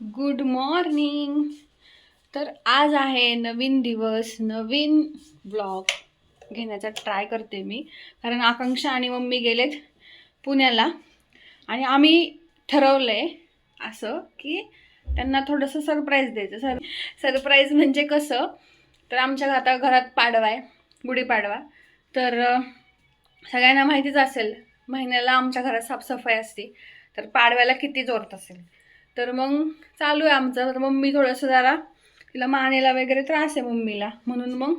Good morning तर आज आहे नवीन दिवस नवीन ब्लॉग घेण्याचा ट्राय करते मी. कारण आकांक्षा आणि मम्मी गेलेत पुण्याला. आणि आम्ही ठरवलं आहे असं की त्यांना थोडंसं सरप्राईज द्यायचं. सर सरप्राईज म्हणजे कसं? तर आमच्या आता घरात पाडवा आहे गुढीपाडवा. तर सगळ्यांना माहितीच असेल महिन्याला आमच्या घरात साफसफाई असते. तर पाडव्याला किती जोरत असेल? तर मग चालू आहे आमचं. तर मम्मी थोडंसं जरा तिला मानेला वगैरे त्रास आहे मम्मीला. म्हणून मग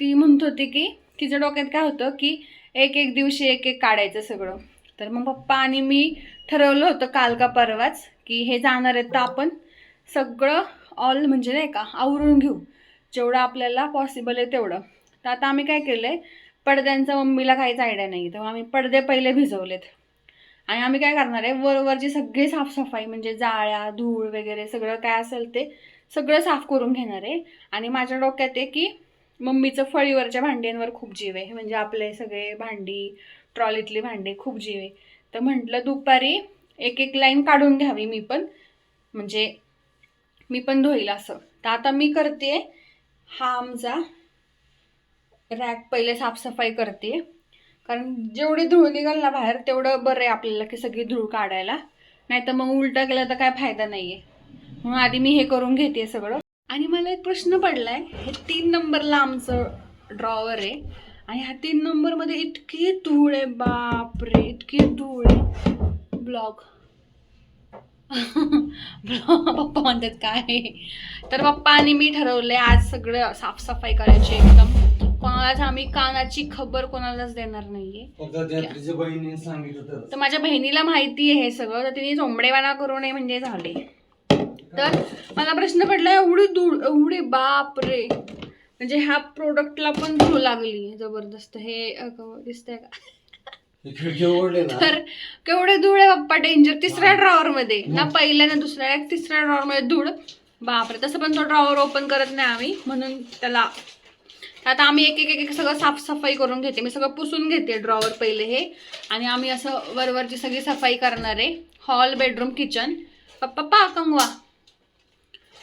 ती म्हणत होती की तिच्या डोक्यात काय होतं की एक एक दिवशी एक एक काढायचं सगळं. तर मग पप्पा आणि मी ठरवलं होतं काल का परवाच की हे जाणार आहेत तर आपण सगळं ऑल म्हणजे नाही का आवरून घेऊ. जेवढं आपल्याला पॉसिबल आहे तेवढं. तर आता आम्ही काय केलं आहे पडद्यांचं मम्मीला काहीच आयडिया नाही तर आम्ही पडदे पहिले भिजवलेत. आणि आम्ही काय करणार आहे वरवरची सगळी साफसफाई म्हणजे जाळ्या धूळ वगैरे सगळं काय असेल ते सगळं साफ करून घेणार आहे. आणि माझ्या डोक्यात आहे की मम्मीचं फळीवरच्या भांड्यांवर खूप जीव आहे. म्हणजे आपले सगळे भांडी ट्रॉलीतली भांडी खूप जीव आहे. तर म्हटलं दुपारी एक एक लाईन काढून घ्यावी मी पण. म्हणजे मी पण धुईल असं. तर आता मी करते हा आमचा रॅक पहिले साफसफाई करते. कारण जेवढी धूळ निघाल ना बाहेर तेवढं बरं आहे आपल्याला की सगळी धूळ काढायला. नाही तर मग उलटा केला तर काय फायदा नाही आहे म्हणून आधी मी हे करून घेते सगळं. आणि मला एक प्रश्न पडलाय हे तीन नंबरला आमचं ड्रॉवर आहे. आणि ह्या तीन नंबरमध्ये इतकी धूळ आहे बापरे इतकी धूळ आहे. ब्लॉग पप्पा म्हणतात काय? तर पप्पा आणि मी ठरवलंय आज सगळं साफसफाई करायची एकदम. कोणालाच आम्ही कानाची खबर कोणालाच देणार नाहीये. फक्त त्या तुझ्या बहिणीने सांगितलं तर माझ्या बहिणीला माहिती आहे हे सगळं तर तिने चोंबडेवाना करू नये म्हणजे झाले. तर मला प्रश्न पडला एवढी धूळ एवढी बाप रे म्हणजे ह्या प्रोडक्टला पण धूळ लागली जबरदस्त. हे दिसतंय का? हे तर केवढे धूळ आहे बाप्पा डेंजर तिसऱ्या ड्रॉवर मध्ये. ना पहिल्या ना दुसऱ्या तिसऱ्या ड्रॉवर मध्ये धूळ. बापरे तसं पण तो ड्रॉवर ओपन करत नाही आम्ही. म्हणून त्याला आता आम्ही एक एक एक सगळं साफसफाई करून घेते. मी सगळं पुसून घेते ड्रॉवर पहिले हे. आणि आम्ही असं वरवरची सगळी सफाई करणार आहे. हॉल बेडरूम किचन पप्पा पा कंगवा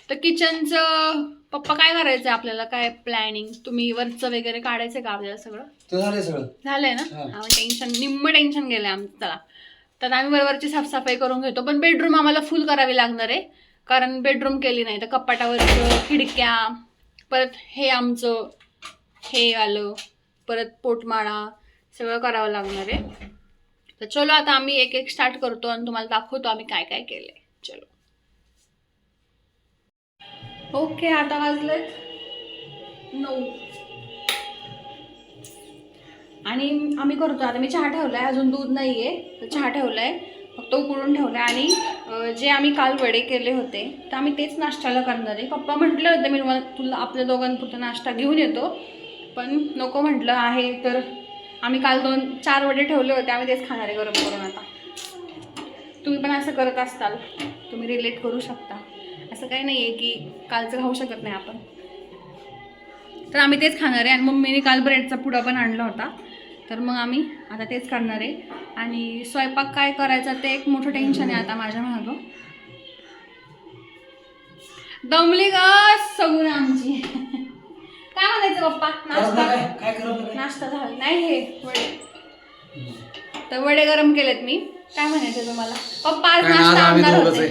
तर किचनचं पप्पा काय करायचं आपल्याला? काय प्लॅनिंग तुम्ही वरचं वगैरे काढायचं का आपल्याला सगळं? झालंय सगळं. झालंय ना? टेन्शन निम्म टेन्शन गेलंय आमचं चला. तर आम्ही बरोबरची साफसफाई करून घेतो. पण बेडरूम आम्हाला फुल करावी लागणार आहे. कारण बेडरूम केली नाही तर कपाटावरचं खिडक्या परत हे आमचं हे आलं परत पोटमाळा सगळं करावं लागणार आहे. तर चलो आता आम्ही एक एक स्टार्ट करतो आणि तुम्हाला दाखवतो आम्ही काय काय केलंय. चलो. ओके आता वाजलेत. नऊ. आणि आम्ही करतो आता मी चहा ठेवलाय अजून दूध नाहीये तर चहा ठेवलाय. फक्त उकळून आहे आणि जे आम्ही काल वडे केले होते तर आम्ही तेच नाश्त्याला करणार आहे. पप्पा म्हटलं होतं मी तुम्हाला तुला आपल्या दोघांपुरतं नाश्ता घेऊन येतो. पण नको म्हटलं आहे तर आम्ही काल दोन चार वडे ठेवले होते आम्ही तेच खाणार आहे गरम करून आता. तुम्ही पण असं करत असताल तुम्ही रिलेट करू शकता. असं काही नाही आहे की कालचं खाऊ शकत नाही आपण. तर आम्ही तेच खाणार आहे आणि मम्मीने काल ब्रेडचा पुडा पण आणला होता. तर मग आम्ही आता तेच करणार आहे. आणि स्वयंपाक काय करायचा ते एक मोठं टेन्शन आहे आता माझ्या मागं. दमली ग सगळी आमची. काय म्हणायचं पप्पा नाश्ता काय करत नाश्ता झाला. नाही हे वडे. तर वडे गरम केलेत मी. काय म्हणायचं तुम्हाला? पप्पा आज काय आज नाश्ता आम्ही आणणार दोघंच होते.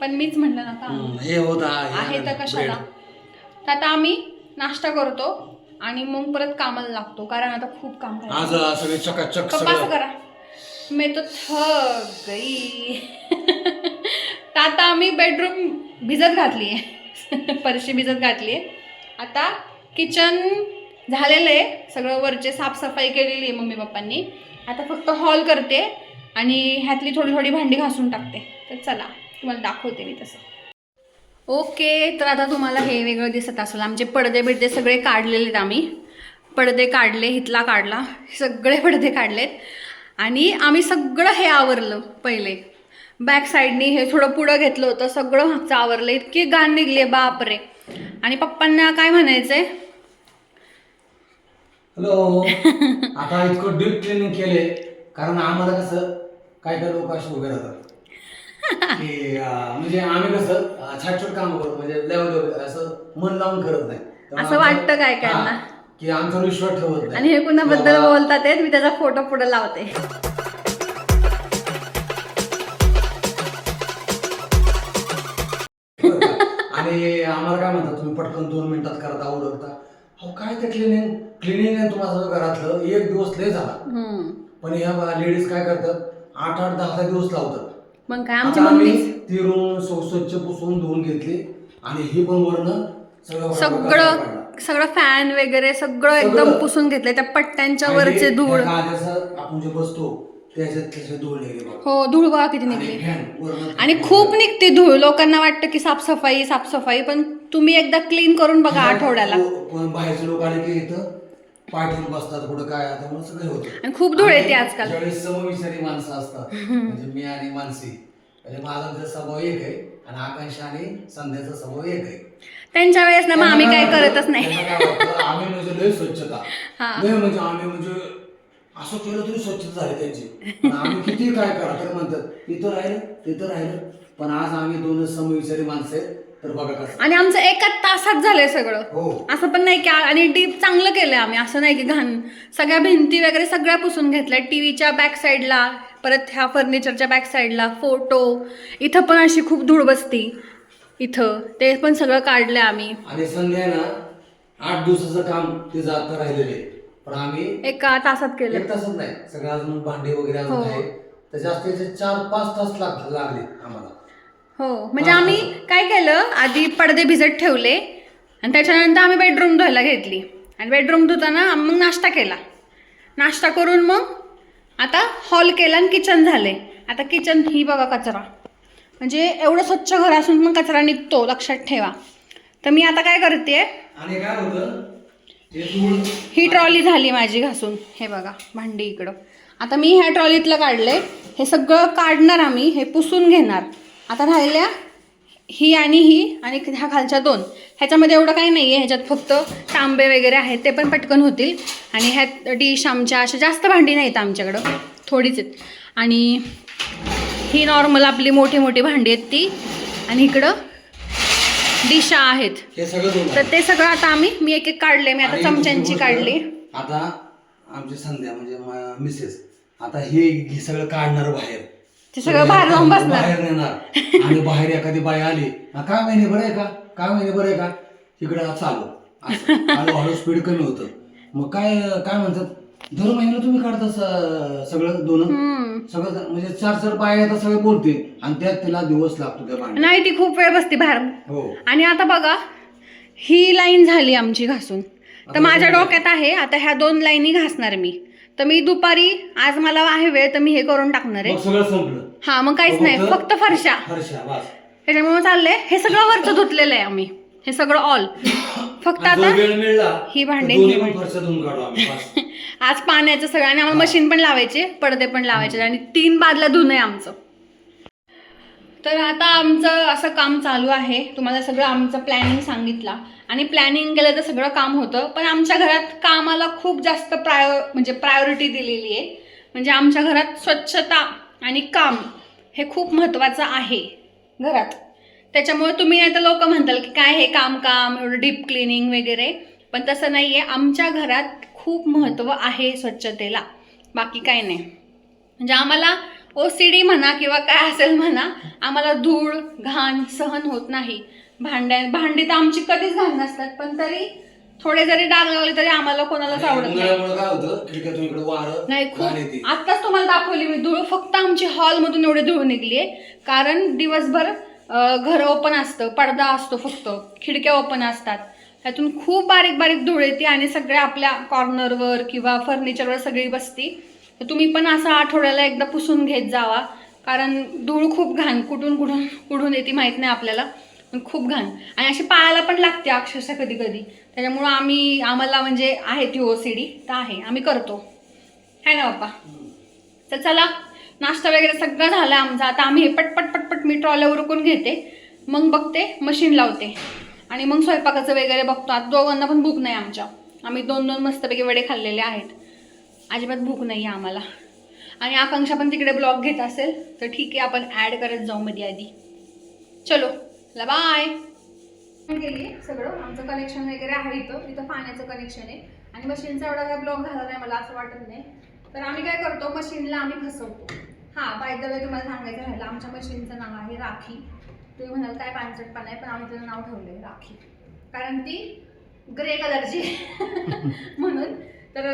पण मीच म्हणलं नका हम्म, हे होता आहे तर कशाला? तर आता आम्ही नाश्ता करतो आणि मग परत कामाला लागतो कारण आता खूप काम आज करायचं अं, सगळे चकाचक पप्पा असं सगळं करा. मी तो थक गई. तर आता आम्ही बेडरूम भिजत घातली आहे फरशी भिजत घातली आहे आता किचन झालेलं आहे. सगळं वरचे साफसफाई केलेली आहे मम्मी पप्पांनी. आता फक्त हॉल करते आणि ह्यातली थोडी थोडी भांडी घासून टाकते. तर चला तुम्हाला दाखवते मी तसं. ओके तर आता तुम्हाला हे वेगळं दिसत असेल. आमचे पडदे बिडदे सगळे काढलेले आहेत आम्ही. पडदे काढले हितला काढला. सगळे पडदे काढलेत. आणि आम्ही सगळं हे आवरलं पहिले. बॅक साईडनी हे थोडं पुढं घेतलं होतं. सगळं मागचं आवरलं. इतकी घाण निघली आहे बापरे. आणि पप्पांना काय म्हणायचं आहे हॅलो आता इतकं डीप क्लिनिंग केले कारण आम्हाला कसं काय काय लोक असे उभे राहतात. की अं, म्हणजे आम्ही कसं छाट छोट काम करतो म्हणजे लेवल असं मन लावून करत नाही. त्यामुळे असं आमचं- वाटतं काय काय हा? की आमचा विश्वास ठेवत नाही. आणि हे कुणाबद्दल बाबा, बोलतात आहेत मी त्याचा फोटो पुढे लावते? आणि आम्हाला काय म्हणतात तुम्ही पटकन दोन मिनिटात करता ओळखता अहो काय ते क्लिनिंग क्लिनिंग आहे तुम्हाला सगळं घरातलं एक दिवस लय झाला. पण ह्या लेडीज काय करतात? आठ आठ दहा दहा दिवस लावतात. मग काय आमची आता आम्ही मम्मी? ती रूम स्वच्छ पुसून धुवून घेतली. आणि ही पण वरनं सगळं सगळं फॅन वगैरे सगळं एकदम सगळं. पुसून घेतलंय. त्या पट्ट्यांच्या आणि वरचे धूळ. त्या गाद्याचं आपण जे बसतो त्याच्यात त्याचे धूळ निघाली बघा. हो धूळ बघा किती आणि निघली वरनं आणि खूप निघते धूळ. लोकांना वाटतं की साफसफाई साफसफाई पण तुम्ही एकदा क्लीन करून बघा आठवड्याला. को- कोण बाहेरचे लोक आले की इथं पाय ठेवून बसतात कुठं काय त्यामुळे सगळे होतं. आणि खूप धूळ येते आजकाल. ज्यावेळेस समविचारी माणसं असतात म्हणजे मी आणि मानसी म्हणजे माझा तर स्वभाव एक आहे आणि आकांक्षा आणि संध्याचा स्वभाव एक आहे. त्यांच्या वेळेस ना मग आम्ही काय त्यांना करतच नाही. त्यांना काय वाटतं, आम्ही म्हणजे लय स्वच्छता. हा. लय म्हणजे आम्ही म्हणजे असं केलं तरी स्वच्छता झाली त्यांची. पण आम्ही किती काय करा तर म्हणतात इथं राहिलं तिथं राहिलं. पण आज आम्ही दोन समविचारी माणसं आहेत. तर बघा कसं. आणि आमचं एका तासात झालंय सगळं. हो. असं पण नाही की आ- आणि डीप चांगलं केलंय आम्ही. असं नाही की घाण. सगळ्या भिंती वगैरे सगळ्या पुसून घेतल्या टीव्हीच्या बॅक साईडला परत ह्या फर्निचरच्या बॅक साईडला फोटो इथं पण अशी खूप धूळ बसती. इथं. ते पण सगळं काढलंय आम्ही. आणि संध्या आहे ना आठ दिवसाचं काम ते जात राहिलेले आहे. पण आम्ही एका तासात केलं एक तासच नाही. सगळं अजून भांडे वगैरे हो. अजून आहे. तर जास्त याचे चार पाच तास लाग लागले आम्हाला. हो. म्हणजे आम्ही काय केलं? आधी पडदे भिजत ठेवले आणि त्याच्यानंतर आम्ही बेडरूम धुवायला घेतली. आणि बेडरूम धुताना आम्ही मग नाश्ता केला. नाश्ता करून मग आता हॉल केला आणि किचन झाले. आता किचन ही बघा कचरा. म्हणजे एवढं स्वच्छ घर असून पण कचरा निघतो लक्षात ठेवा. तर मी आता काय करते? आणि काय होतं? ते धूळ. ही ट्रॉली झाली माझी घासून. हे बघा भांडी इकडं. आता मी ह्या ट्रॉलीतलं काढलंय. हे सगळं काढणार आम्ही हे पुसून घेणार. आता राहिल्या ही आणि ही आणि ह्या खालच्या दोन. ह्याच्यामध्ये एवढं काही नाही आहे ह्याच्यात फक्त तांबे वगैरे आहेत ते पण पटकन होतील. आणि ह्यात डिश आमच्या अशा जास्त भांडी नाहीत आमच्याकडं थोडीच आहेत. आणि ही नॉर्मल आपली मोठी मोठी भांडी आहेत ती. आणि इकडं डिशा आहेत. तर ते सगळं आता आम्ही मी एक एक काढले मी आता चमच्यांची काढली. आता आमची संध्या म्हणजे मिसेस आता हे सगळं काढणार बाहेर. ते सगळं बाहेर जाऊन बसणार. बाहेर नेणार आणि बाहेर एखादी बाई आली "हा, काय महिने बरं आहे का? काय महिने बरं आहे का? तिकडे चालू. असं. हळूहळू स्पीड कमी होतं. मग काय काय म्हणतात? दर महिन्याला तुम्ही काढता स- सगळं दोन? हम्म. सगळं म्हणजे चार चार बाया येतात सगळे बोलते. आणि त्यात तिला दिवस लागतो त्या नाही ती खूप वेळ बसते बाहेर. हो. आणि आता बघा ही लाईन झाली आमची घासून. तर माझ्या डोक्यात आहे आता ह्या दोन लाईनी घासणार मी. तर मी दुपारी आज मला आहे वेळ तर मी हे करून टाकणार आहे. मग सगळं संपलं. हा मग काहीच नाही फक्त फरशा. बस. त्याच्यामुळे चाललंय हे सगळं वरचं धुतलेलं आहे आम्ही. हे सगळं ऑल फक्त आता जो वेळ मिळला ही भांडी, तर दोन्ही पण भांडी. फरशा धुवून काढू आम्ही बस. आज पाण्याचं सगळं आणि आम्हाला मशीन पण लावायचे पडदे पण लावायचे आणि तीन बादला धुणं आहे आमचं. तर आता आमचं असं काम चालू आहे. तुम्हाला सगळं आमचं प्लॅनिंग सांगितला. आणि प्लॅनिंग केलं तर सगळं काम होतं. पण आमच्या घरात कामाला खूप जास्त प्रायो म्हणजे प्रायोरिटी दिलेली आहे. म्हणजे आमच्या घरात स्वच्छता आणि काम हे खूप महत्त्वाचं आहे घरात. त्याच्यामुळे तुम्ही नाही तर लोक म्हणताल की काय हे काम काम एवढं डीप क्लिनिंग वगैरे. पण तसं नाही आहे आमच्या घरात खूप महत्त्व आहे स्वच्छतेला. बाकी काय नाही. म्हणजे आम्हाला ओ सी डी म्हणा किंवा काय असेल म्हणा आम्हाला धूळ घाण सहन होत नाही. भांड्या भांडी तर आमची कधीच घाण नसतात पण तरी थोडे जरी डाग लागले तरी आम्हाला कोणालाच आवडत नाही. उन्हाळ्यामुळे काय होतं खिडक्यातून इकडे वारं नाही घाण येते. खूप आत्ताच तुम्हाला दाखवली मी धूळ फक्त आमची हॉलमधून एवढी धूळ निघली आहे कारण दिवसभर अं, घर ओपन असतं पडदा असतो फक्त खिडक्या ओपन असतात. त्यातून खूप बारीक बारीक धूळ येते आणि सगळ्या आपल्या कॉर्नरवर किंवा फर्निचरवर सगळी बसती. तर तुम्ही पण असं आठवड्याला एकदा पुसून घेत जावा. कारण धूळ खूप घाण कुठून कुठून कुठून येते माहीत नाही आपल्याला. पण खूप घाण. आणि अशी पायाला पण लागते अक्षरशः कधी कधी त्याच्यामुळं आम्ही आम्हाला म्हणजे आहे ती ओ सी डी तर आहे. आम्ही करतो. है ना बाप्पा? तर चला नाश्ता वगैरे सगळं झालं आमचा. आता आम्ही हे पटपट पटपट मी ट्रॉल्या उरकून घेते. मग बघते मशीन लावते. आणि मग स्वयंपाकाचं वगैरे बघतो. आता दोघांना पण भूक नाही आमच्या. आम्ही दोन दोन मस्तपैकी वडे खाल्लेले आहेत. अजिबात भूक नाही आहे आम्हाला. आणि आकांक्षा पण तिकडे ब्लॉग घेत असेल तर ठीक आहे आपण ॲड करत जाऊ मध्ये आधी. चलो. चला बाय गेली सगळं. आमचं कनेक्शन वगैरे आहे इथं. इथं पाण्याचं कनेक्शन आहे. आणि मशीनचा एवढा काय ब्लॉक झाला नाही मला असं वाटत नाही. तर आम्ही काय करतो मशीनला आम्ही फसवतो. हां बाय द वे तुम्हाला सांगायचं राहिलं आमच्या मशीनचं नाव आहे राखी. तुम्ही म्हणाल काय पानसटपणा आहे पण आम्ही त्याचं नाव ठेवलं आहे राखी. कारण ती ग्रे कलरची म्हणून. तर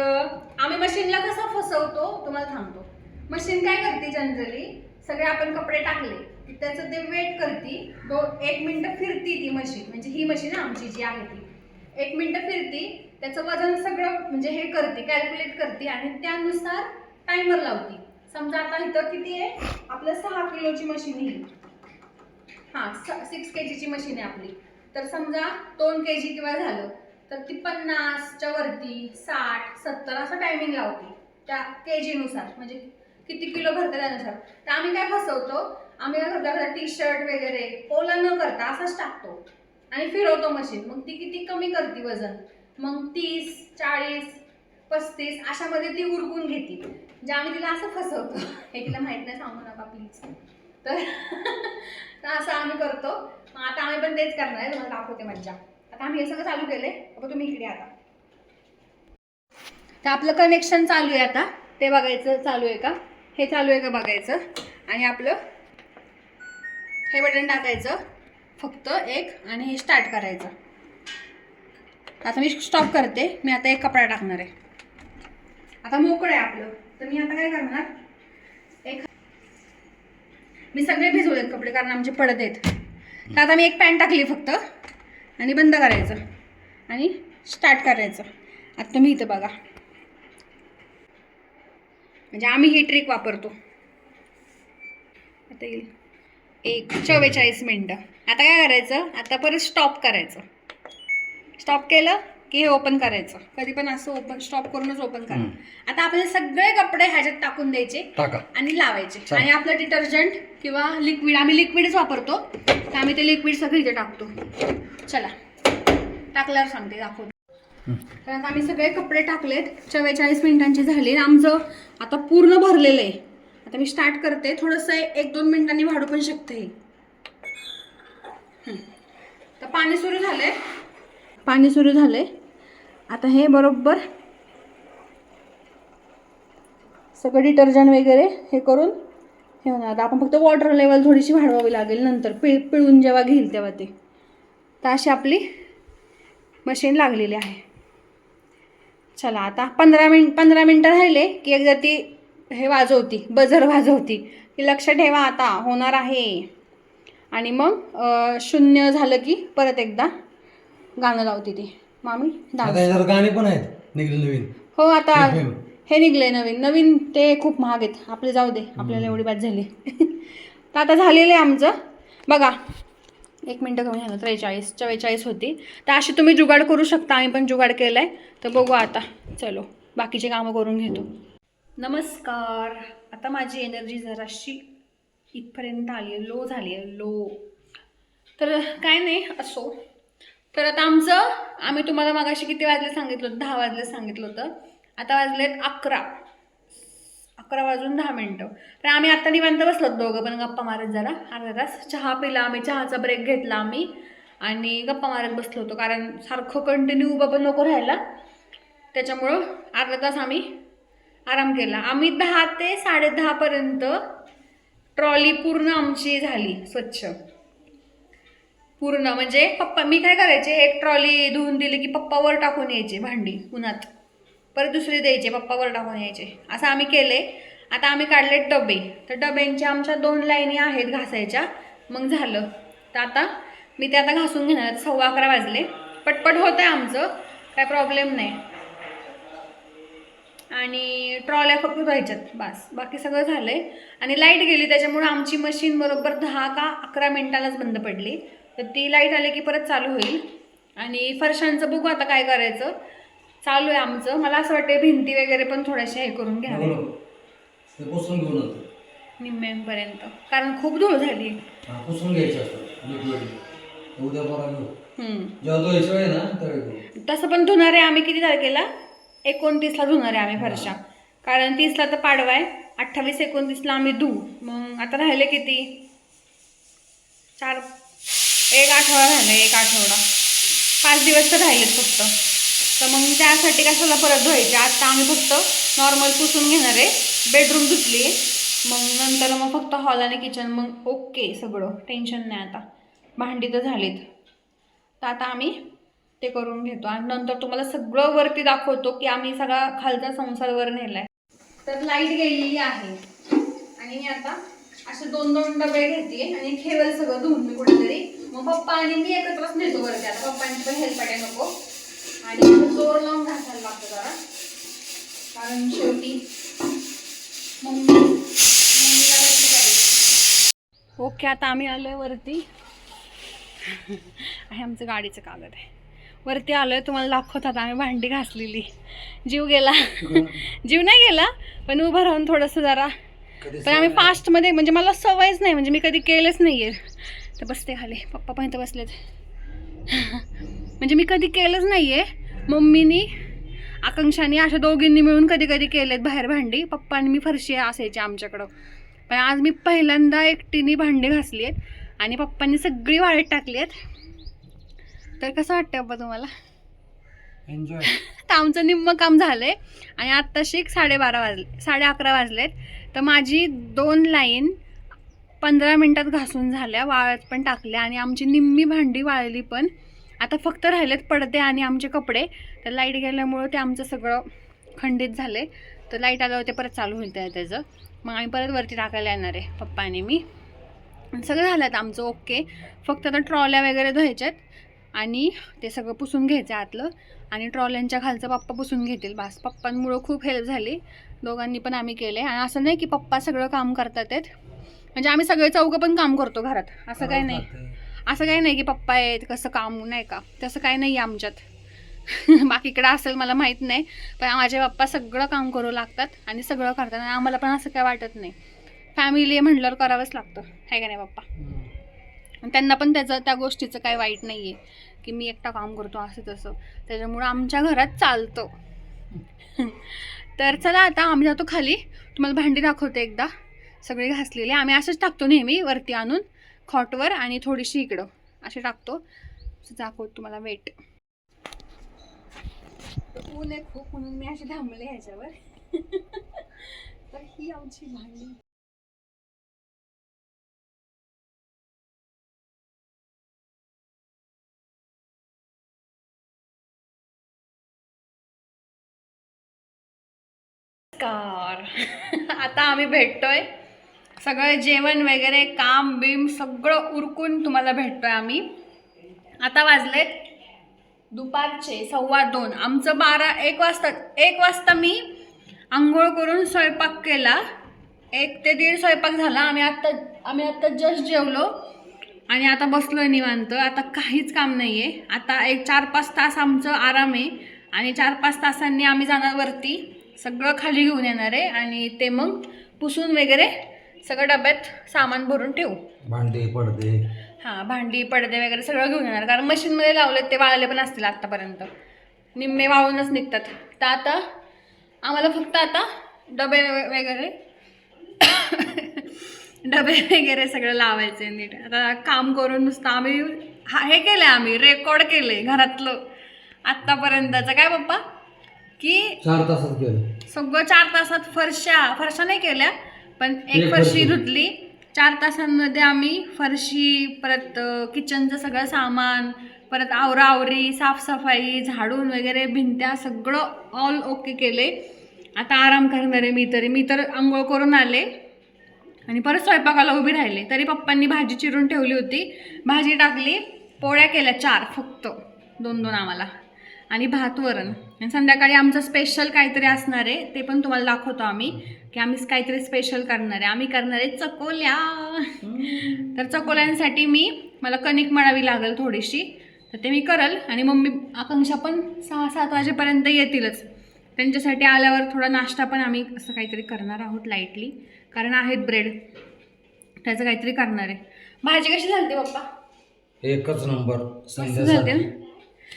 आम्ही मशीनला कसं फसवतो तुम्हाला सांगतो मशीन काय करते जनरली सगळे आपण कपडे टाकले. त्याचं ते वेट करती. दो एक मिनटं फिरती ती मशीन म्हणजे ही मशीन आमची जी आहे ती. एक मिनटं फिरती त्याचं वजन सगळं म्हणजे हे करते कॅल्क्युलेट करते आणि त्यानुसार टायमर लावते. समजा आता इथं किती आहे? आपलं सहा किलोची मशीन ही. हां सिक्स के जीची मशीन आहे आपली. तर समजा दोन के जी किंवा झालं तर ती पन्नासच्या वरती साठ सत्तर असं टायमिंग लावते. त्या के जीनुसार म्हणजे किती किलो भरतं त्यानुसार. तर आम्ही काय फसवतो? आम्ही काय करतो टी शर्ट वगैरे ओला न करता असंच टाकतो. आणि फिरवतो मशीन मग ती किती कमी करते वजन? मग तीस चाळीस पस्तीस अशामध्ये ती उरकून घेते. जे आम्ही तिला असं फसवतो. हे तिला माहीत नाही सांगू नका प्लीज तर असं आम्ही करतो. आता आम्ही पण तेच करणार आहे. तुम्हाला दाखवते मज्जा. आता आम्ही हे सगळं चालू केलंय. आता तुम्ही इकडे आता. तर आपलं कनेक्शन चालू आहे आता. ते बघायचं चालू आहे का? हे चालू आहे का बघायचं? आणि आपलं हे बटन टाकायचं फक्त एक आणि हे स्टार्ट करायचं. आता मी स्टॉप करते मी आता एक कपडा टाकणार आहे. आता मोकळं आहे आपलं. तर मी आता काय करणार? एक मी सगळे भिजवलेत कपडे कारण आमचे पडत आहेत. तर आता मी एक पॅन्ट टाकली फक्त आणि बंद करायचं. आणि स्टार्ट करायचं. आता तुम्ही इथं बघा. म्हणजे आम्ही ही ट्रिक वापरतो. आता येईल. एक चव्वेचाळीस मिनटं. आता काय करायचं? आता परत स्टॉप करायचं. स्टॉप केलं की हे ओपन करायचं. कधी पण असं ओपन स्टॉप करूनच ओपन करा. आता आपले सगळे कपडे ह्याच्यात टाकून द्यायचे टाका. आणि लावायचे. आणि आपलं डिटर्जंट किंवा लिक्विड आम्ही लिक्विडच वापरतो. तर आम्ही ते लिक्विड सगळं इथे टाकतो. चला. टाकल्यावर सांगते दाखवतो. आता आम्ही सगळे कपडे टाकलेत. चव्वेचाळीस मिनिटांचे झाले आमचं आता पूर्ण भरलेलं आहे. आता मी स्टार्ट करते. थोडंसं एक दोन मिनिटांनी वाढू पण शकते हे. तर पाणी सुरू झालं आहे पाणी सुरू झालंय. आता हे बरोबर सगळं डिटर्जंट वगैरे हे करून हे होणार. आता आपण फक्त वॉटर लेवल थोडीशी वाढवावी लागेल नंतर. पिळ पिळून जेव्हा घेईल तेव्हा ते. तर अशी आपली मशीन लागलेली आहे. चला आता पंधरा मिन पंधरा मिनटं राहिले की एकदा ती हे वाजवती बजर वाजवती. की लक्ष ठेवा आता होणार आहे. आणि मग शून्य झालं की परत एकदा गाणं लावते ती. मामी गाणे पण आहेत निघले नवीन. हो आता. हे निघले नवीन. नवीन ते खूप महाग आहेत. आपले जाऊ दे आपल्याला एवढी बाद झाली. तर आता झालेलं आहे आमचं. बघा एक मिनटं कमी झालं त्रेचाळीस चव्वेचाळीस होती. तर अशी तुम्ही जुगाड करू शकता आम्ही पण जुगाड केलं आहे तर बघू आता. चलो बाकीचे कामं करून घेतो. नमस्कार. आता माझी एनर्जी जराशी इथपर्यंत आली आहे लो झाली आहे लो तर काय नाही असो. तर आता आमचं आम्ही तुम्हाला मागाशी किती वाजले सांगितलं होतं? दहा वाजले सांगितलं होतं. आता वाजलेत अकरा. अकरा वाजून दहा मिनटं. तर आम्ही आत्ता निवांत बसलो होतो दोघं पण गप्पा मारत जरा. अर्धा तास चहा पिला आम्ही चहाचा ब्रेक घेतला आम्ही. आणि गप्पा मारत बसलो होतो कारण सारखं कंटिन्यू उभं पण नको राहायला. त्याच्यामुळं अर्धा तास आम्ही आराम केला. आम्ही दहा ते साडेदहापर्यंत ट्रॉली पूर्ण आमची झाली स्वच्छ. पूर्ण म्हणजे पप्पा मी काय करायचे? एक ट्रॉली धुवून दिली की पप्पावर टाकून यायचे भांडी उन्हात. परत दुसरी द्यायचे पप्पावर टाकून यायचे. असं आम्ही केले. आता आम्ही काढले डबे. तर डब्यांच्या आमच्या दोन लाईनी आहेत घासायच्या. मग झालं. तर आता मी ते आता घासून घेणार. सव्वा अकरा वाजले. पटपट होतं आहे आमचं. काय प्रॉब्लेम नाही. आणि ट्रॉल्या फक्त धुवायच्यात बस. बाकी सगळं झालंय. आणि लाइट गेली त्याच्यामुळे आमची मशीन बरोबर दहा का अकरा मिनिटालाच बंद पडली. तर ती लाइट आली की परत चालू होईल. आणि फरशांचं बघू आता काय करायचं. चालू आहे आमचं. मला असं वाटतं भिंती वगैरे पण थोड्याशा हे करून घ्यावे. येतो. निम्म्यांपर्यंत. कारण खूप धूळ झाली. हा, आहे तसं पण धुणार आहे आम्ही. किती तारखेला? एकोणतीसला धुणार आहे आम्ही फरशा. कारण तीसला तर पाडवा आहे. अठ्ठावीस एकोणतीसला आम्ही धू. मग आता राहिले किती? चार एक आठवडा राहिला एक आठवडा. पाच दिवस तर राहिलेत फक्त. तर मग त्यासाठी कशाला परत धुवायचे? आता आम्ही फक्त नॉर्मल पुसून घेणार आहे. बेडरूम धुतली. मग नंतर मग फक्त हॉल आणि किचन मग ओके सगळं. टेन्शन नाही आता. भांडी तर झालीत. तर आता आम्ही ते करून घेतो. आणि नंतर तुम्हाला सगळं वरती दाखवतो की आम्ही सगळा खालचा संसार वर नेलाय. तर लाइट गेलेली आहे. आणि मी आता असे दोन दोन डबे घेते आणि ठेवेल सगळं धुवून मी कुठेतरी. मग पप्पा आणि मी एकत्रच नेतो वरती. आता पप्पांची पण हेल्प आहे नको. आणि जोर लावून घासायला लागतो जरा. कारण शेवटी मम्मी ओके आता आम्ही आलोय वरती. आहे आमचं गाडीचं कागद आहे. वरती आलोय तुम्हाला दाखवतात आम्ही भांडी घासलेली. जीव गेला. जीव नाही गेला पण उभं राहून थोडंसं जरा. पण आम्ही फास्टमध्ये म्हणजे मला सवयच नाही म्हणजे मी कधी केलंच नाही आहे तर बसते खाली. पप्पा पण इथं बसलेत. म्हणजे मी कधी केलंच नाही आहे मम्मीनी आकांक्षाने अशा दोघींनी मिळून कधी कधी केलेत बाहेर भांडी. पप्पा आणि मी फरशी असायची आमच्याकडं. पण आज मी पहिल्यांदा एकटीने भांडी घासली आहेत आणि पप्पांनी सगळी वाळत टाकली आहेत तर कसं वाटतं पप्पा तुम्हाला? एन्जॉय तर आमचं निम्म काम झालंय आणि आत्ताशी साडेबारा वाजले साडे अकरा वाजलेत. तर माझी दोन लाईन पंधरा मिनटात घासून झाल्या वाळत पण टाकल्या आणि आमची निम्मी भांडी वाळली पण. आता फक्त राहिलेत पडदे आणि आमचे कपडे. तर लाइट गेल्यामुळं ते आमचं सगळं खंडित झाले तर लाइट आल्यावर ते परत चालू होईल त्या त्याचं. मग आम्ही परत वरती टाकायला येणार आहे पप्पा आणि मी. सगळं झालं आता आमचं ओके फक्त आता ट्रॉल्या वगैरे धुवायच्यात. आणि ते सगळं पुसून घ्यायचं आतलं. आणि ट्रॉल्यांच्या खालचं पप्पा पुसून घेतील. बास पप्पांमुळं खूप हेल्प झाली. दोघांनी पण आम्ही केले आणि असं नाही की पप्पा सगळं काम करतात आहेत. म्हणजे आम्ही सगळे चौघं पण काम करतो घरात. असं काही नाही. असं काही नाही की पप्पा आहेत कसं काम नाही का? तसं काही नाही आहे आमच्यात. बाकीकडं असेल मला माहीत नाही. पण माझे पप्पा सगळं काम करू लागतात आणि सगळं करतात. आणि आम्हाला पण असं काय वाटत नाही. फॅमिली म्हटल्यावर करावंच लागतं. आहे का नाही पप्पा? त्यांना पण त्याचं त्या गोष्टीचं काही वाईट नाही आहे की मी एकटा काम करतो असं तसं. त्याच्यामुळं आमच्या घरात चालतं. तर चला आता आम्ही जातो खाली. तुम्हाला भांडी दाखवते एकदा. सगळे घासलेले. आम्ही असंच टाकतो नेहमी वरती आणून खॉटवर आणि थोडीशी इकडं. असे टाकतो. दाखवत दाखवतो तुम्हाला वेट. ऊन आहे खूप म्हणून मी असे थांबले ह्याच्यावर. तर ही आमची भांडी. नमस्कार. आता आम्ही भेटतोय. सगळं जेवण वगैरे काम बिम सगळं उरकून तुम्हाला भेटतोय आम्ही. आता वाजलेत दुपारचे सव्वा दोन. आमचं बारा एक वाजता एक वाजता मी आंघोळ करून स्वयंपाक केला. एक ते दीड स्वयंपाक झाला. आम्ही आत्ता आम्ही आत्ता जस्ट जेवलो. आणि आता बसलो निवांत. आता काहीच काम नाही आहे आता एक चार पाच तास आमचं आराम आहे. आणि चार पाच तासांनी आम्ही जाणार वरती. सगळं खाली घेऊन येणार आहे आणि ते मग पुसून वगैरे सगळं डब्यात सामान भरून ठेवू. भांडे पडदे. हां भांडी पडदे वगैरे सगळं घेऊन येणार. कारण मशीनमध्ये लावलेत ते वाळले पण असतील आत्तापर्यंत निम्मे वाळूनच निघतात. तर आता आम्हाला फक्त आता डबे वगैरे डबे वगैरे सगळं लावायचे नीट. आता काम करून नुसतं आम्ही हा हे केलं आम्ही रेकॉर्ड केले घरातलं. आत्तापर्यंतचं. काय पप्पा? की चार तासात केलं. सगळं चार तासात फरशा फरशा नाही केल्या पण एक एक फरशी फरशी. धुतली. चार तासांमध्ये आम्ही फरशी परत अं, किचनचं सगळं सामान परत आवराआवरी साफसफाई झाडून वगैरे भिंत्या सगळं ऑल ओके केले. आता आराम करणार आहे मी तरी. मी तर आंघोळ करून आले. आणि परत स्वयंपाकाला उभी राहिले. तरी पप्पांनी भाजी चिरून ठेवली होती. भाजी टाकली. पोळ्या केल्या चार फक्त. दोन दोन आम्हाला. आणि भात वरण. आणि संध्याकाळी आमचं स्पेशल काहीतरी असणार आहे ते पण तुम्हाला दाखवतो आम्ही की आम्ही काहीतरी स्पेशल करणार आहे. आम्ही करणार आहे चकोल्या. तर चकोल्यांसाठी मी मला कणिक मळावी लागेल थोडीशी. तर ते मी करल. आणि मम्मी आकांक्षा पण सहा सात वाजेपर्यंत येतीलच. त्यांच्यासाठी आल्यावर थोडा नाश्ता पण आम्ही असं काहीतरी करणार आहोत लाईटली कारण आहेत ब्रेड त्याचं काहीतरी करणार आहे. भाजी कशी झाली पप्पा? एकच नंबर. झालते संध्यासाठी. ना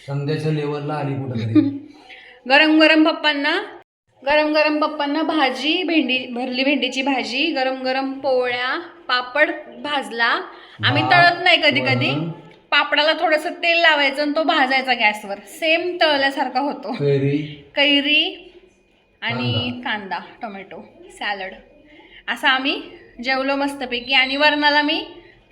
संध्याच्या लेवलला आली कुठेतरी. गरम गरम पप्पांना गरम गरम पप्पांना भाजी भेंडी भरली भेंडीची भाजी गरम गरम पोळ्या पापड भाजला. आम्ही तळत नाही कधी कधी. पापडाला थोडंसं तेल लावायचं आणि तो भाजायचा गॅसवर. सेम तळल्यासारखा होतो. कैरी. कैरी आणि कांदा टोमॅटो सॅलड. असं आम्ही जेवलो मस्तपैकी आणि वरणाला मी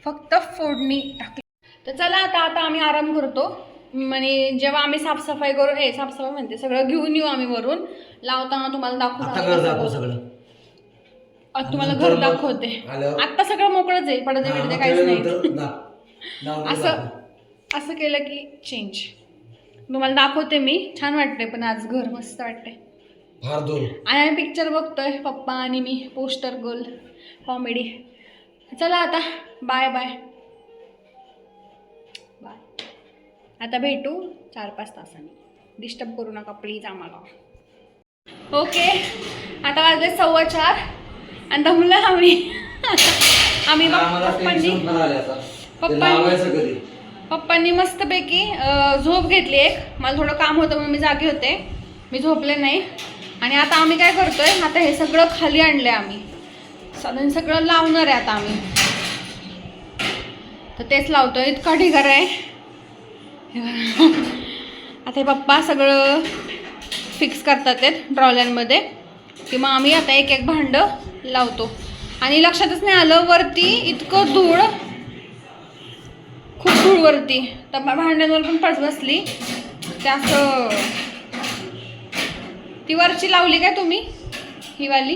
फक्त फोडणी टाकली. तर चला आता आता आम्ही आराम करतो. आणि जेव्हा आम्ही साफसफाई करू हे साफसफाई म्हणते सगळं घेऊन येऊ आम्ही वरून. लावताना तुम्हाला आता घर दाखव दाखवू सगळं. आता तुम्हाला नंतर घर मग दाखवते. आता सगळं मोकळंच आहे पडदे हा, बिडदे मग काहीच नाही. त्यानंतर दा- लावून असं दाखव. असं केलं की चेंज तुम्हाला दाखवते मी. छान वाटते पण आज घर मस्त वाटते फार दूर. आणि आम्ही पिक्चर बघतोय पप्पा आणि मी पोस्टर गोल कॉमेडी चला आता बाय बाय आता भेटू चार पाच तासांनी. डिस्टर्ब करू नका प्लीज आम्हाला. ओके आता वाजले सव्वा चार. आणि दमलं आम्ही. आम्ही मग पप्पांनी पप्पांनी- पप्पांनी मस्तपैकी झोप घेतली एक. मला थोडं काम होतं म्हणून मी जागे होते. मी झोपले नाही. आणि आता आम्ही काय करतोय आता हे सगळं खाली आणलंय आम्ही. साधारण सगळं लावणार आहे आता आम्ही. तर तेच लावतोय इतका ढिगार आहे. आता हे पप्पा सगळं फिक्स करतात आहेत ड्रॉल्यांमध्ये की मग आम्ही आता एक एक भांडं लावतो. आणि लक्षातच नाही आलं वरती इतकं धूळ. खूप धूळ वरती. तर भांड्यांवर पण पड बसली. ते असं ती वरची लावली काय तुम्ही? ही वाली?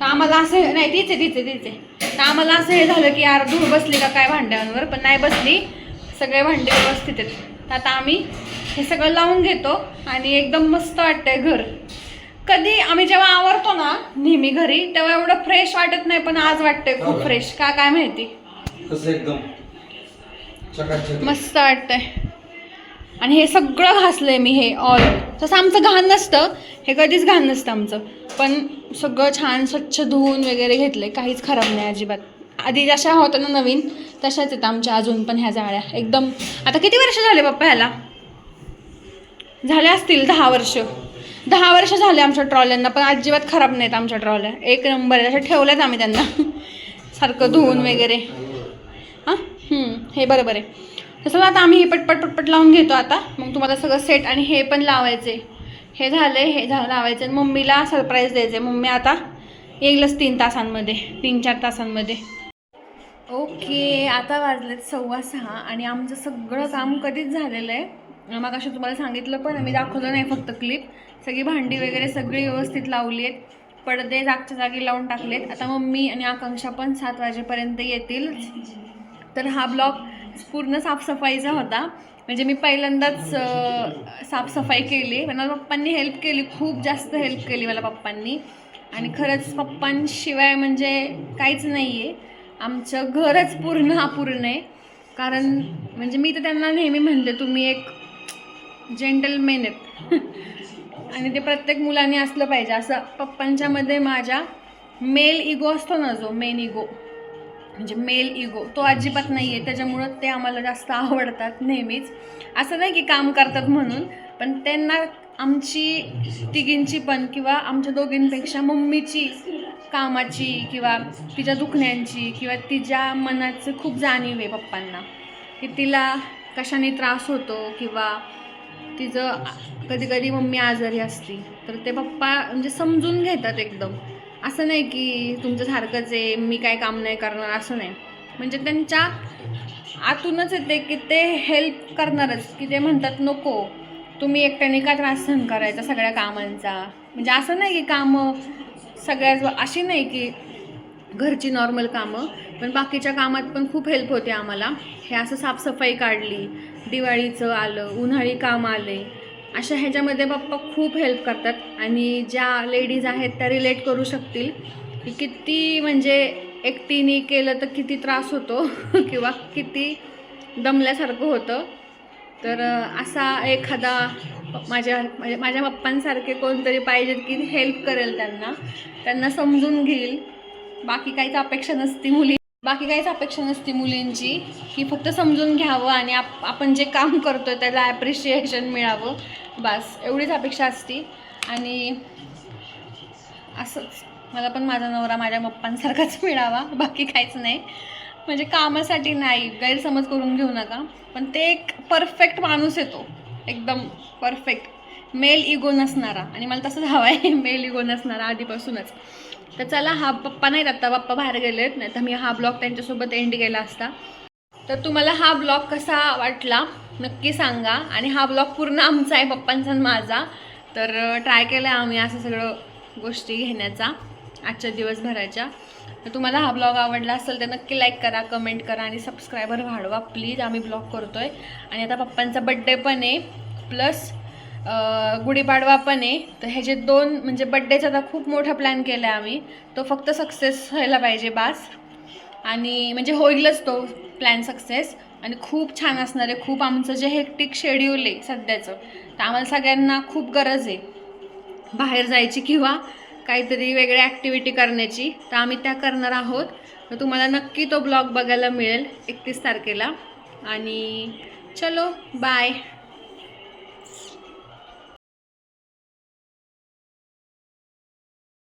तर आम्हाला असं नाही तीच आहे तीच आहे तीच आहे. तर आम्हाला असं हे झालं की यार धूळ बसली का काय भांड्यांवर? पण नाही बसली. सगळे भांडे व्यवस्थित आहेत. आता आम्ही हे सगळं लावून घेतो आणि एकदम मस्त वाटतंय घर. कधी आम्ही जेव्हा आवरतो ना नेहमी घरी तेव्हा एवढं फ्रेश वाटत नाही पण आज वाटतंय खूप? फ्रेश का काय माहिती? एकदम? मस्त वाटतंय. आणि हे सगळं घासलंय मी हे ऑल तसं आमचं घाण नसतं. हे कधीच घाण नसतं आमचं. पण सगळं छान स्वच्छ धुवून वगैरे घेतलंय. काहीच खराब नाही अजिबात. आधी जशा होत्या ना नवीन तशाच आहेत आमच्या अजून पण ह्या जाळ्या. एकदम आता किती वर्ष झाले पप्पा ह्याला? झाले असतील दहा वर्ष. दहा वर्ष झाले आमच्या ट्रॉल्यांना पण अजिबात खराब नाहीत आमच्या ट्रॉल्या. एक नंबर आहे तशा ठेवल्यात आम्ही त्यांना. सारखं धुवून वगैरे. हां? हे बरोबर आहे. तसं आता आम्ही हे पटपट पटपट लावून घेतो आता. मग तुम्हाला सगळं सेट आणि हे पण लावायचे. हे झालंय हे झालं लावायचं. मम्मीला सरप्राईज द्यायचं. आहे मम्मी आता येईलच तीन तासांमध्ये तीन चार तासांमध्ये. ओके आता वाजलेत सव्वा सहा आणि आमचं सगळं काम कधीच झालेलं आहे. मग असं तुम्हाला सांगितलं पण मी दाखवलं नाही फक्त क्लिप सगळी भांडी वगैरे सगळी व्यवस्थित लावली आहेत. पडदे जागच्या जागी लावून टाकलेत. आता मम्मी आणि आकांक्षा पण सात वाजेपर्यंत येतील. तर हा ब्लॉग पूर्ण साफसफाईचा होता. म्हणजे मी पहिल्यांदाच साफसफाई केली. पण मला पप्पांनी हेल्प केली खूप जास्त हेल्प केली मला पप्पांनी. आणि खरंच पप्पांशिवाय म्हणजे काहीच नाही आहे आमचं घरच पूर्ण अपूर्ण आहे. कारण म्हणजे मी तर त्यांना नेहमी म्हणते तुम्ही एक जेंटलमेन आहेत. आणि ते प्रत्येक मुलाने असलं पाहिजे. असं पप्पांच्यामध्ये माझ्या मेल इगो असतो ना जो मेन इगो म्हणजे मेल इगो तो अजिबात नाही आहे त्याच्यामुळं ते आम्हाला जास्त आवडतात नेहमीच. असं नाही की काम करतात म्हणून पण त्यांना आमची तिघींची पण किंवा आमच्या दोघींपेक्षा मम्मीची कामाची किंवा तिच्या दुखण्यांची किंवा तिच्या मनाचं खूप जाणीव आहे पप्पांना की तिला कशाने त्रास होतो किंवा तिचं कधी कधी मम्मी आजारी असती तर ते पप्पा म्हणजे समजून घेतात एकदम. असं नाही की तुमचं सारखंच आहे मी काय काम नाही करणार असं नाही. म्हणजे त्यांच्या आतूनच येते की ते हेल्प करणारच की ते म्हणतात नको तुम्ही एकट्याने का त्रास सहन करायचा सगळ्या कामांचा? म्हणजे असं नाही की कामं सगळ्याच अशी नाही की घरची नॉर्मल कामं पण बाकीच्या कामात पण खूप हेल्प होते आम्हाला. हे असं साफसफाई काढली दिवाळीचं आलं उन्हाळी काम आले अशा ह्याच्यामध्ये पप्पा खूप हेल्प करतात. आणि ज्या लेडीज आहेत त्या रिलेट करू शकतील. की किती म्हणजे एकटीने केलं तर किती त्रास होतो किंवा किती दमल्यासारखं होतं. तर असा एखादा माझ्या म्हणजे माझ्या पप्पांसारखे कोणतरी पाहिजेत की हेल्प करेल त्यांना त्यांना समजून घेईल. बाकी काहीच अपेक्षा नसती मुली बाकी काहीच अपेक्षा नसती मुलींची की फक्त समजून घ्यावं आणि आप आपण जे काम करतोय त्याला ॲप्रिशिएशन मिळावं. बस एवढीच अपेक्षा असती. आणि असंच मला पण माझा नवरा माझ्या पप्पांसारखाच मिळावा बाकी काहीच नाही. म्हणजे कामासाठी नाही गैरसमज करून घेऊ नका. पण ते एक परफेक्ट माणूस येतो. एकदम परफेक्ट मेल इगो नसणारा. आणि मला तसंच हवं आहे मेल इगो नसणारा आधीपासूनच. तर चला हा पप्पा नाहीत आता पप्पा बाहेर गेलेत. नाही तर मी हा ब्लॉग त्यांच्यासोबत एंड केला असता. तर तुम्हाला हा ब्लॉग कसा वाटला नक्की सांगा. आणि हा ब्लॉग पूर्ण आमचा आहे पप्पांचा आणि माझा. तर ट्राय केलं आहे आम्ही असं सगळं गोष्टी घेण्याचा आजच्या दिवसभराच्या. तर तुम्हाला हा ब्लॉग आवडला असेल तर नक्की लाईक करा कमेंट करा आणि सबस्क्रायबर वाढवा. प्लीज आम्ही ब्लॉग करतो आहे आणि आता पप्पांचा बड्डे पण आहे. प्लस गुढीपाडवा पण आहे. तर ह्याचे दोन म्हणजे बड्डेचा आता खूप मोठा प्लॅन केला आहे आम्ही. तो फक्त सक्सेस व्हायला पाहिजे बास. आणि म्हणजे होईलच तो प्लॅन सक्सेस आणि खूप छान असणार आहे. खूप आमचं जे हेक्टिक शेड्यूल आहे सध्याचं तर आम्हाला सगळ्यांना खूप गरज आहे. बाहेर जायची किंवा काहीतरी वेगळ्या ॲक्टिव्हिटी करण्याची. तर आम्ही त्या करणार आहोत. तर तुम्हाला नक्की तो ब्लॉग बघायला मिळेल एकतीस तारखेला. आणि चलो बाय